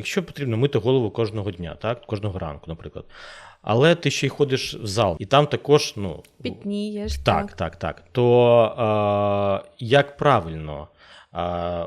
Якщо потрібно мити голову кожного дня, так, кожного ранку, наприклад. Але ти ще й ходиш в зал, і там також, ну, Пітнієш. так, так, так. То е, як правильно? Е,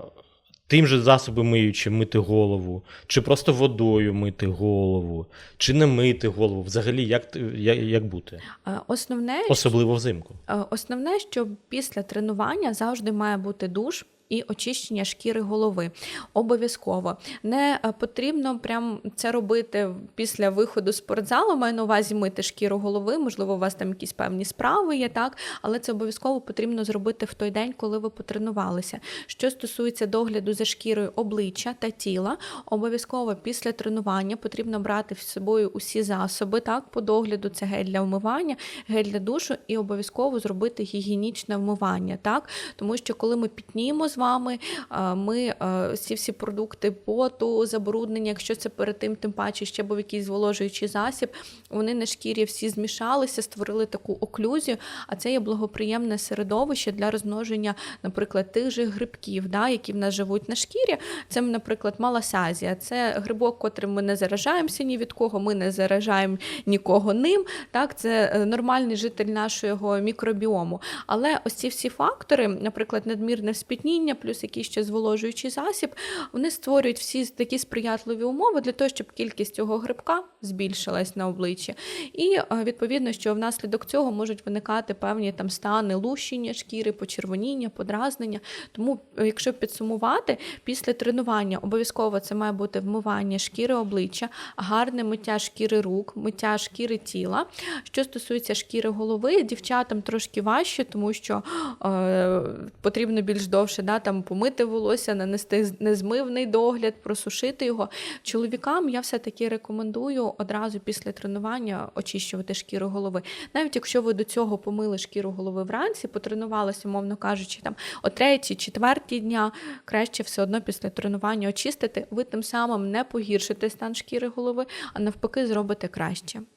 тим же засобом миючи мити голову, чи просто водою мити голову, чи не мити голову? Взагалі, як, як, як бути? Основне, Особливо взимку. Основне, що після тренування завжди має бути душ. І очищення шкіри голови обов'язково не е, потрібно прям це робити після виходу з спортзалу. Маю на увазі мити шкіру голови. Можливо, у вас там якісь певні справи є, так але це обов'язково потрібно зробити в той день, коли ви потренувалися. Що стосується догляду за шкірою обличчя та тіла, обов'язково після тренування потрібно брати з собою усі засоби, так по догляду це гель для вмивання, гель для душу і обов'язково зробити гігієнічне вмивання, так тому що коли ми пітніємо з вами, ми ці всі продукти поту, забруднення, якщо це перед тим, тим паче ще був якийсь зволожуючий засіб, вони на шкірі всі змішалися, створили таку оклюзію, а це є благоприємне середовище для розмноження, наприклад, тих же грибків, да, які в нас живуть на шкірі. Це, наприклад, маласазія. Це грибок, котрим ми не заражаємося ні від кого, ми не заражаємо нікого ним. Так, це е, нормальний житель нашого мікробіому. Але ось ці всі фактори, наприклад, надмірне спітніння, плюс якийсь ще зволожуючий засіб, вони створюють всі такі сприятливі умови для того, щоб кількість цього грибка збільшилась на обличчі. І е, відповідно, що внаслідок цього можуть виникати певні там стани лущення шкіри, почервоніння, подразнення. Тому, е, якщо підсумувати, після тренування обов'язково це має бути вмивання шкіри обличчя, гарне миття шкіри рук, миття шкіри тіла. Що стосується шкіри голови, дівчатам трошки важче, тому що е, потрібно більш довше да, там, помити волосся, нанести незмивний догляд, просушити його. Чоловікам я все-таки рекомендую одразу після тренування очищувати шкіру голови. Навіть якщо ви до цього помили шкіру голови вранці, потренувалися, мовно кажучи, там о третій, четвертій дня, краще все одно після тренування очистити. Ви тим самим не погіршите стан шкіри голови, а навпаки, зробите краще.